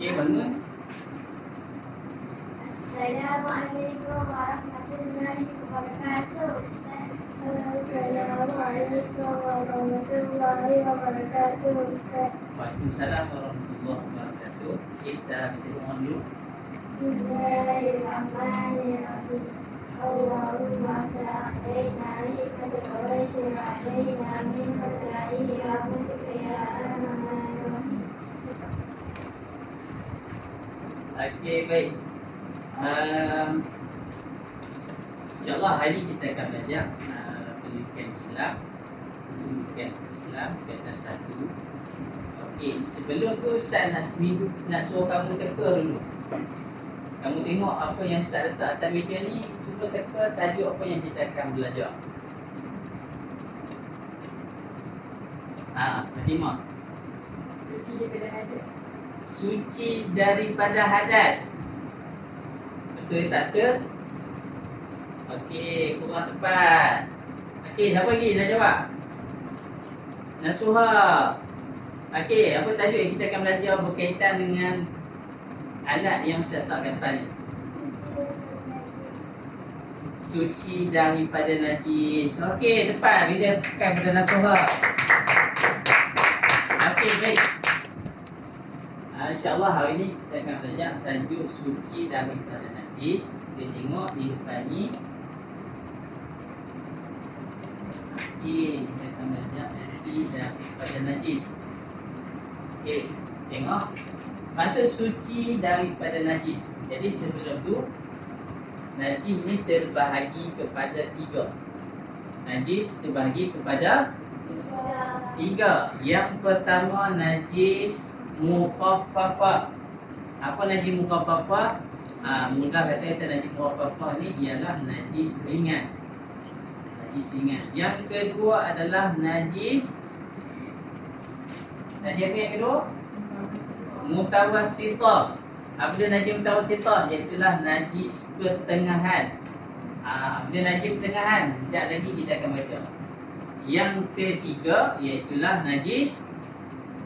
Okey, bangun. Assalamualaikum warahmatullahi wabarakatuh Ustaz Assalamualaikum warahmatullahi wabarakatuh Ustaz Waalaikumsalam warahmatullahi wabarakatuh. Kita baca doa dulu. Bismillahirrahmanirrahim Allahumma fa'alaina liqad qawaisu alaina min fadla'i rahmatika ya arhamar Okey, baik. Um, InsyaAllah hari ini kita akan belajar uh, pendidikan Islam. Pendidikan Islam kata satu. Okey, sebelum tu Ustaz nak seminggu nak suruh kamu teka dulu. Kamu tengok apa yang Ustaz letak atas meja ni Cuba teka tajuk apa yang kita akan belajar. Ah, Fatimah Suci daripada hadas suci daripada hadas. Betul tak tu? Okey, kurang tepat. Okey, siapa lagi nak jawab? Nasuha. Okey, apa tajuk yang kita akan belajar berkaitan dengan alat yang saya letak kat depan ni? Suci daripada najis. Okey, tepat. Kita tekan pada Nasuha. Okey, baik. Uh, InsyaAllah hari ini kita akan belajar tajuk suci daripada najis. Kita tengok di depan ni. Okey, kita akan belajar suci daripada najis. Okey, tengok. Maksud suci daripada najis. Jadi sebelum tu, najis ni terbahagi kepada tiga. Najis terbahagi kepada tiga. Yang pertama najis mukhaffafah. Apa najis mukhaffafah? Ah, mudah kata kita najis mukhaffafah ni ialah najis ringan. Najis ringan. Yang kedua adalah najis Najis apa yang kedua? Mutawassitah. Apa dia najis mutawassitah? Iaitulah najis pertengahan. Ah, apa dia najis pertengahan? Sekejap lagi kita akan baca. Yang ketiga iaitulah najis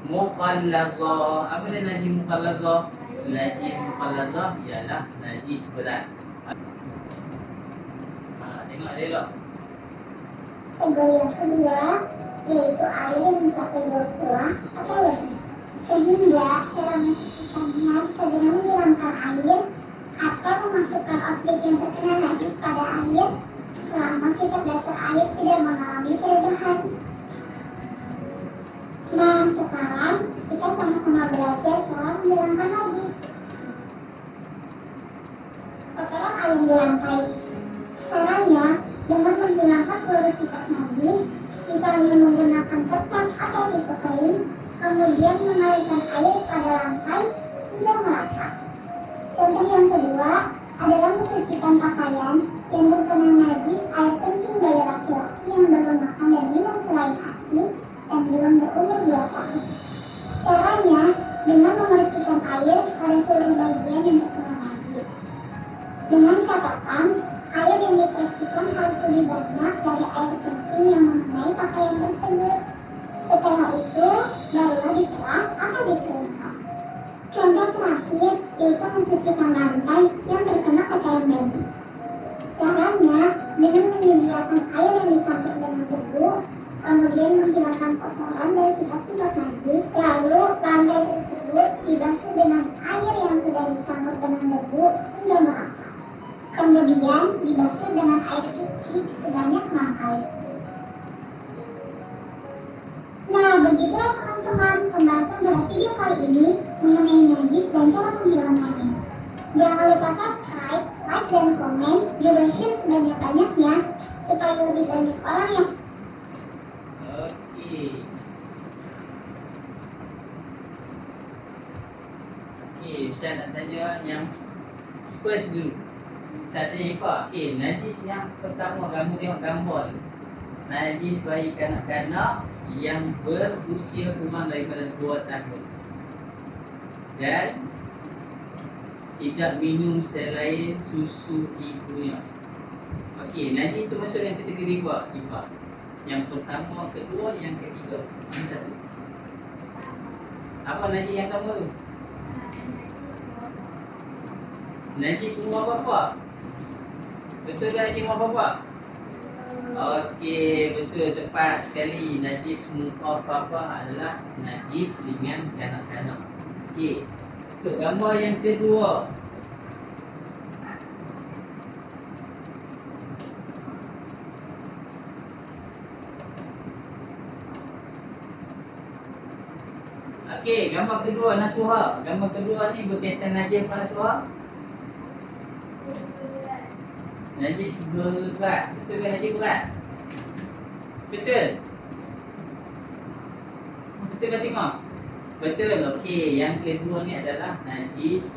mukhallazah. Apa dia najis mukhallazah? Najis mukhallazah ialah najis berat. Ha, tengok dia tak? Tebal yang kedua yaitu air yang mencapai tuah atau lebih. Sehingga seorang mensucikannya segera menyiramkan air atau memasukkan objek yang terkena najis pada air selama sifat dasar air tidak mengalami perubahan. Nah, sekarang kita sama-sama belajar soal menghilangkan najis. Air di lantai. Caranya, dengan menghilangkan najis, misalnya menggunakan kertas atau kering, kemudian mengalirkan air pada lantai hingga merata. Contoh yang kedua adalah mensucikan pakaian yang terkena najis air kencing dari laki-laki yang dan minum selain ASI dan belum berumur 2 tahun. Caranya dengan memercikan air pada seluruh bagian yang terkena najis. Dengan catatan, air yang dipercikan harus lebih banyak dari air kencing yang mengenai pakaian tersebut. Setelah itu, barulah diperas atau dikeringkan. Contoh terakhir yaitu mensucikan lantai yang terkena pakaian baru. Caranya, dengan menyediakan air yang dicampur dengan debu, kemudian menghilangkan kotoran dan sifat-sifat najis, lalu lantai tersebut dibasuh dengan air yang sudah dicampur dengan debu hingga merata. Kemudian dibasuh dengan air suci sebanyak 6 kali. Nah, begitulah teman-teman pembahasan pada video kali ini mengenai najis dan cara menghilangkannya. Jangan lupa subscribe, like, dan komen, juga share sebanyak-banyaknya supaya lebih banyak orang yang Okey. Okey, saya nak tanya yang first dulu. Saya tanya Ifa, okey, najis yang pertama kamu tengok gambar. Najis bayi kanak-kanak yang berusia kurang daripada 2 tahun. Dan tidak minum selain susu ibunya. Okey, najis tu masuk dalam kategori dua, Ifa. Yang pertama, kedua, yang ketiga. Yang satu. Apa najis yang pertama tu? Semua apa-apa? Betul ke najis semua apa-apa? Okey, betul tepat sekali. Najis mukhafafah adalah najis dengan kanak-kanak. Okey. Untuk gambar yang kedua. Okey, gambar kedua nasuha. Gambar kedua ni berkaitan najis apa nasuha? Najis berat. Betul ke najis berat? Betul? Betul ke tengok? Betul. Okey, yang kedua ni adalah najis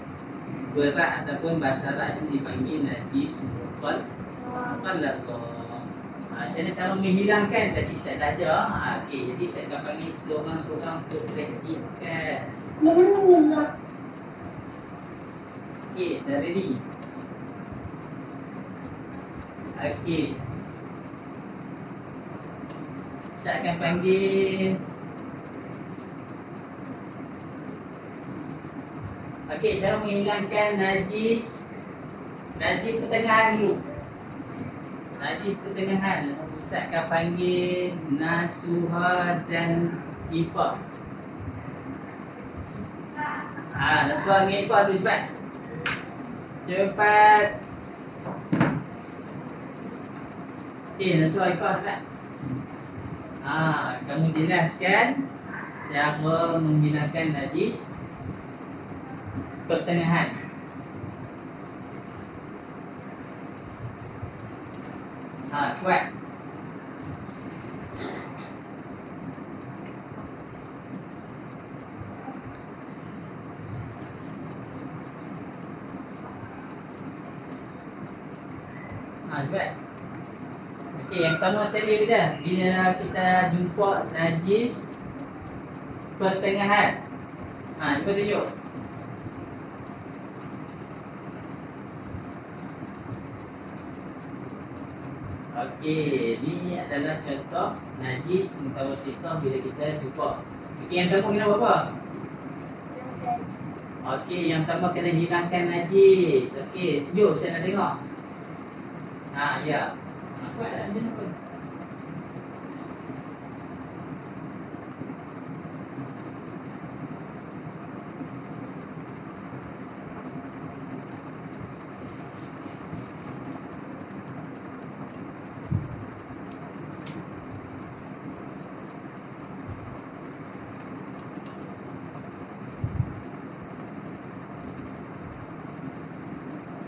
berat ataupun bahasa Arab yang dipanggil najis mukal Qalazah. Ha, macam mana cara menghilangkan tadi saya dah ajar. Ha, okey, jadi saya akan panggil seorang-seorang untuk praktikkan. Dengan menyediakan Okey, dah ready? Okey. Saya akan panggil Okey, cara menghilangkan najis Najis pertengahan dulu Najis pertengahan Ustaz akan panggil Nasuha dan Ifa. Ha, Nasuha dengan Ifa tu cepat. Cepat. Okey, Nasuha Ifa cepat. Ha, kamu jelaskan Cara menghilangkan najis Pertengahan Ha, kuat. Ha, kuat. Okey, yang pertama sekali bila bila kita jumpa najis pertengahan. Ha, cuba tunjuk. Okey, ni adalah contoh najis mutawasitah bila kita jumpa. Okey, yang pertama kena buat apa? Okey, yang pertama kena hilangkan najis. Okey, tunjuk saya nak tengok. Ha, ya. Apa ada apa?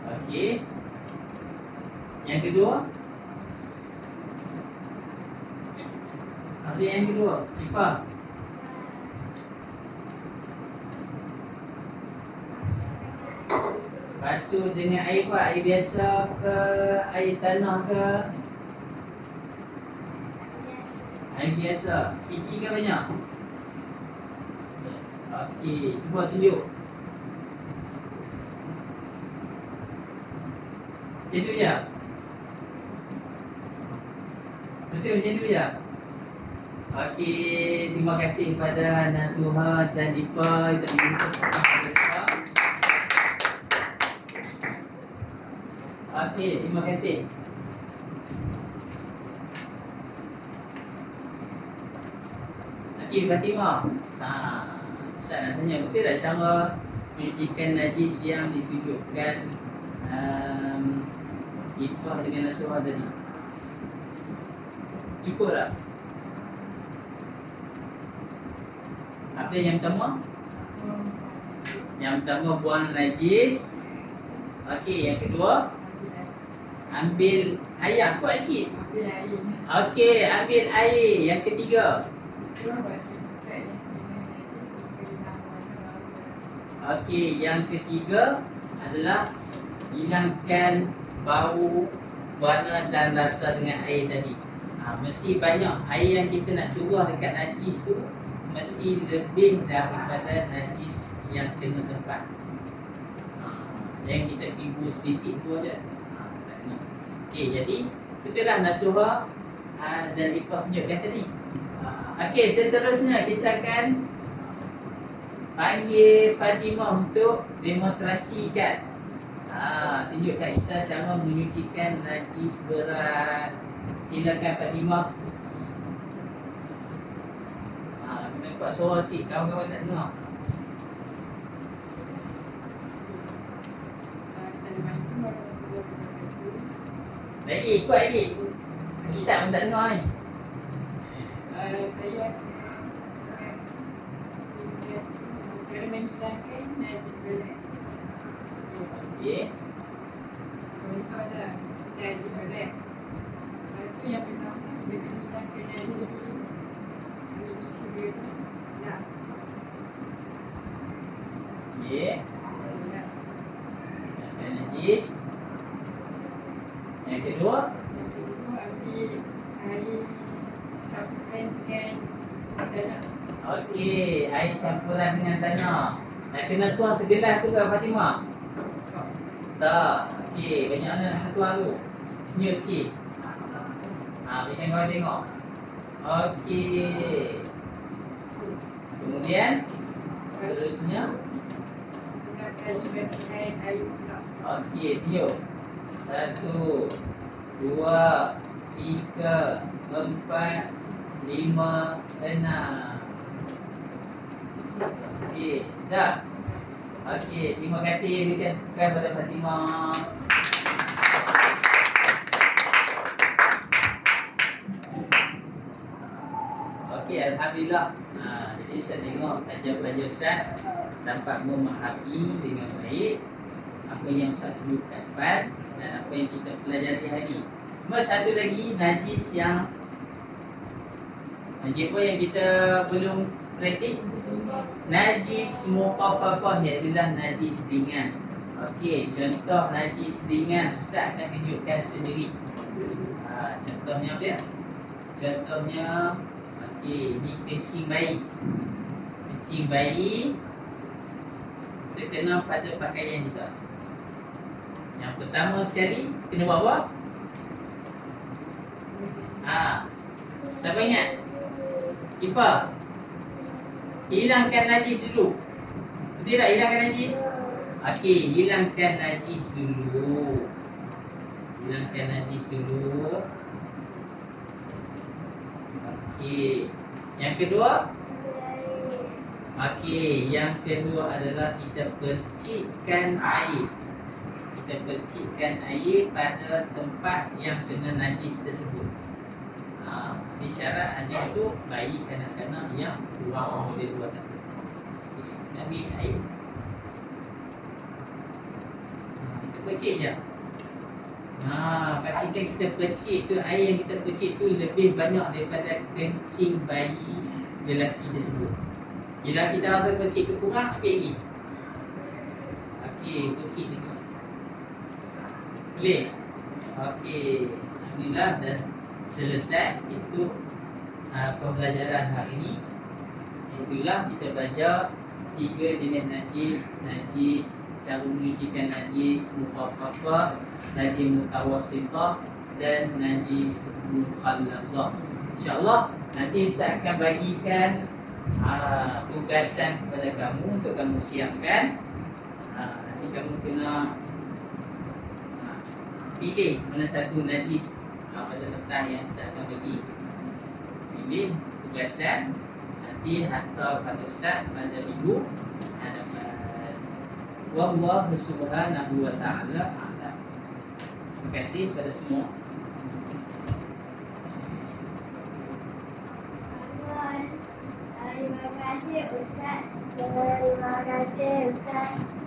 Okey. Yang kedua. Apa yang kedua? Apa? Basuh dengan air apa? Air biasa ke air tanah ke? Air biasa. Sikit ke banyak? Okey, cuba tunjuk. Tu je Betul macam tu je Okey, terima kasih kepada Nasuha dan Ifa. Kita Okey, terima kasih. Okey, Fatimah. Sa- Saya nak tanya, betul tak cara Menyucikan najis yang ditunjukkan um, Ifah dengan Nasuha tadi Cukup tak? Apa yang pertama? Yang pertama buang najis. Okey, yang kedua? Ambil air, kuat sikit. Okey, ambil air. Yang ketiga? Okey, yang ketiga adalah hilangkan bau, warna dan rasa dengan air tadi. Ha, mesti banyak air yang kita nak curah dekat najis tu mesti lebih daripada najis yang kena tempat. Ha, yang kita ibu sedikit tu aja. Kena. Okey, jadi betul lah Nasuha ha, dan Ifah tunjukkan tadi. Okey, seterusnya kita akan panggil Fatimah untuk demonstrasikan ha, tunjukkan kita cara menyucikan najis berat silakan Fatimah ha, kena kuat suara sikit kawan-kawan tak dengar Assalamualaikum warahmatullahi wabarakatuh. lagi kuat lagi Ustaz pun tak dengar ni Uh, saya uh, biasa cara menghilangkan najis berat. okey Hilangkan najis dulu. Ini sugar. Nah, okey nah. dan najis yang kedua Yang kedua ambil air campurkan dengan tanah. Okey, air campuran dengan tanah. Nak kena tuang segelas tu ke Fatimah? Tak. Okey, banyak mana nak tuang tu? Senyum sikit. Ha, bikin kau tengok. Okey. Kemudian seterusnya. Okey, tiup. Satu, dua, tiga, empat, lima, enam. Okey, dah. Okey, terima kasih berikan kepada Fatimah. Alhamdulillah. Ha, jadi saya tengok pelajar-pelajar Ustaz dapat memahami dengan baik apa yang Ustaz tunjukkan Fad dan apa yang kita pelajari hari. Cuma satu lagi najis yang najis apa yang kita belum praktik najis muqaffafah ialah najis ringan. Okey, contoh najis ringan Ustaz akan tunjukkan sendiri. Ha, contohnya apa dia? Contohnya okey, ni kencing bayi. Kencing bayi terkena pada pakaian kita. Yang pertama sekali kena buat apa? Ha. Siapa ingat? Ifa. Hilangkan najis dulu. Betul tak hilangkan najis? Okey, hilangkan najis dulu. Hilangkan najis dulu. Okey. Yang kedua, okey, yang kedua adalah kita percikkan air. Kita percikkan air pada tempat yang kena najis tersebut. Ha, ini syarat hadis tu bayi kanak-kanak yang umur dia 2 tahun. Okey, Ambil air. Ha, Kita percik je. Ha, pastikan kita percik tu air yang kita percik tu lebih banyak daripada kencing bayi lelaki tersebut. Bila kita rasa percik tu kurang, ambil lagi. Okey, percik tengok. Boleh? Okey. Alhamdulillah dah selesai itu uh, pembelajaran hari ini. Itulah kita belajar tiga jenis najis, najis cara menyucikan najis mukhafafah, najis mutawassithah dan najis mukhallazah. InsyaAllah nanti Ustaz akan bagikan uh, tugasan kepada kamu untuk kamu siapkan. Uh, nanti kamu kena uh, pilih mana satu najis pada petang yang Ustaz akan bagi. Pilih tugasan nanti hantar pada Ustaz pada minggu. Wallahu subhanahu wa ta'ala. Terima kasih kepada semua. Terima kasih Ustaz. Terima kasih Ustaz.